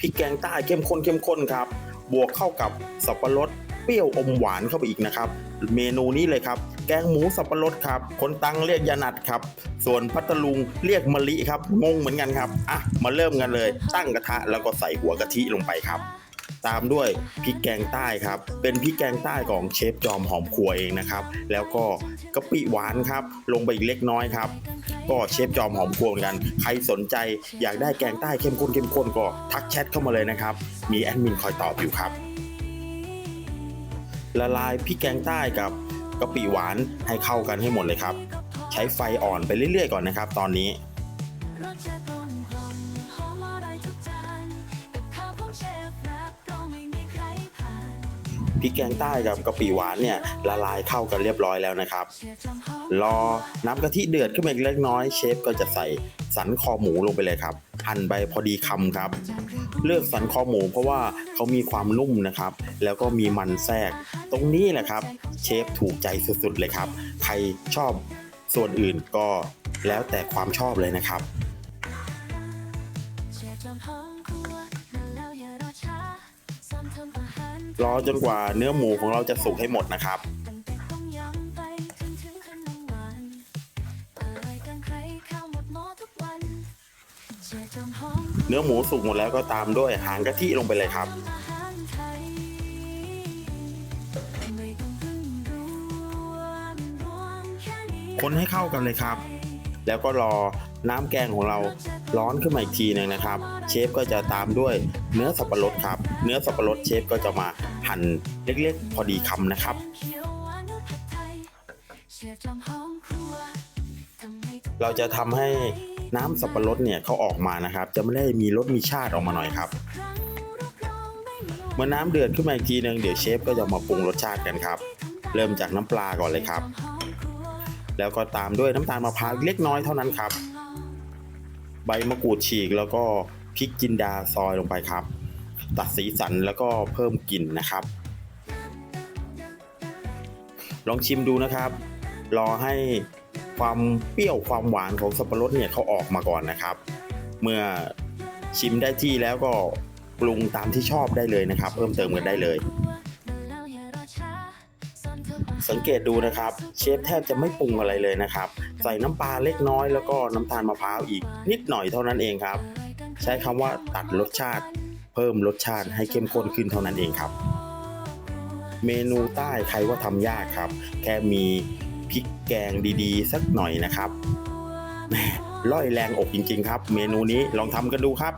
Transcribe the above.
พริกแกงใต้เข้มข้นเข้มข้นครับ บวกเข้ากับสับปะรดเปรี้ยวอมหวานเข้าไปอีกนะครับ เมนูนี้เลยครับ แกงหมูสับปะรดครับ คนตังเรียกยานัดครับ ส่วนพัทลุงเรียกมะลิครับ งงเหมือนกันครับ อะ มาเริ่มกันเลย ตั้งกระทะแล้วก็ใส่หัวกะทิลงไปครับ ตามด้วยพริกแกงใต้ครับ เป็นพริกแกงใต้ของเชฟจอมหอมครัวเองนะครับ แล้วก็กะปิหวานครับ ลงไปอีกเล็กน้อยครับ ก็เชฟจอมหอมครัวเหมือนกัน ใครสนใจอยากได้แกงใต้เข้มข้นเข้มข้นก็ทักแชทเข้ามาเลยนะครับ มีแอดมินคอยตอบอยู่ครับ ละลายพริกแกงใต้กับกะปิหวานให้เข้ากันให้หมดเลยครับ ใช้ไฟอ่อนไปเรื่อยๆก่อนนะครับ ตอนนี้ พริกแกงใต้กับกะปิหวานเนี่ยละลายเข้ากันเรียบร้อยแล้วนะครับ รอน้ำกะทิเดือดขึ้นมาอีกเล็กน้อยเชฟก็จะใส่สันคอหมูลงไปเลยครับ หั่นใบพอดีคำครับ เลือกสันคอหมูเพราะว่าเขามีความนุ่มนะครับ แล้วก็มีมันแทรก ตรงนี้แหละครับ เชฟถูกใจสุดๆเลยครับ ใครชอบส่วนอื่นก็แล้วแต่ความชอบเลยนะครับ รอจนกว่าเนื้อหมูของเราจะสุกให้หมดนะครับ เนื้อหมูสุกหมดแล้วก็ตามด้วยหางกะทิลงไปเลยครับคนให้เข้ากันเลยครับ แล้วก็รอ น้ำแกงของเราร้อนขึ้นมาอีกทีหนึงนะครับ เชฟก็จะตามด้วยเนื้อสับปะรดครับ เนื้อสับปะรดเชฟก็จะมาหั่นเล็กๆ พอดีคำนะครับเขียวหวาจำหอมครัวทำให้ทุกเราจะทำให้น้ำสับปะรดเนี่ยเขาออกมานะครับ จะไม่ได้มีรสมีชาติออกมาหน่อยครับ เมื่อน้ำเดือดขึ้นมาอีกทีหนึงเดี๋ยวเชฟก็จะมาปรุงรสชาติกันครับ เริ่มจากน้ำปลาก่อนเลยครับ แล้วก็ตามด้วยน้ำตาลมะพร้าวเล็กน้อยเท่านั้นครับ ใบมะกรูดฉีกแล้วก็พริกจินดาซอยลงไปครับ ตัดสีสันแล้วก็เพิ่มกลิ่นนะครับ ลองชิมดูนะครับ รอให้ความเปรี้ยวความหวานของสับปะรดเนี่ยเขาออกมาก่อนนะครับ เมื่อชิมได้ที่แล้วก็ปรุงตามที่ชอบได้เลยนะครับ เพิ่มเติมกันได้เลย สังเกตดูนะครับ เชฟแทบจะไม่ปรุงอะไรเลยนะครับ ใส่น้ำปลาเล็กน้อยแล้วก็น้ำตาลมะพร้าวอีกนิดหน่อยเท่านั้นเองครับ ใช้คำว่าตัดรสชาติ เพิ่มรสชาติให้เข้มข้นขึ้นเท่านั้นเองครับ เมนูใต้ใครว่าทำยากครับ แค่มีพริกแกงดีๆ สักหน่อยนะครับแม่ร่อยแรงอกจริงๆครับ เมนูนี้ลองทำกันดูครับ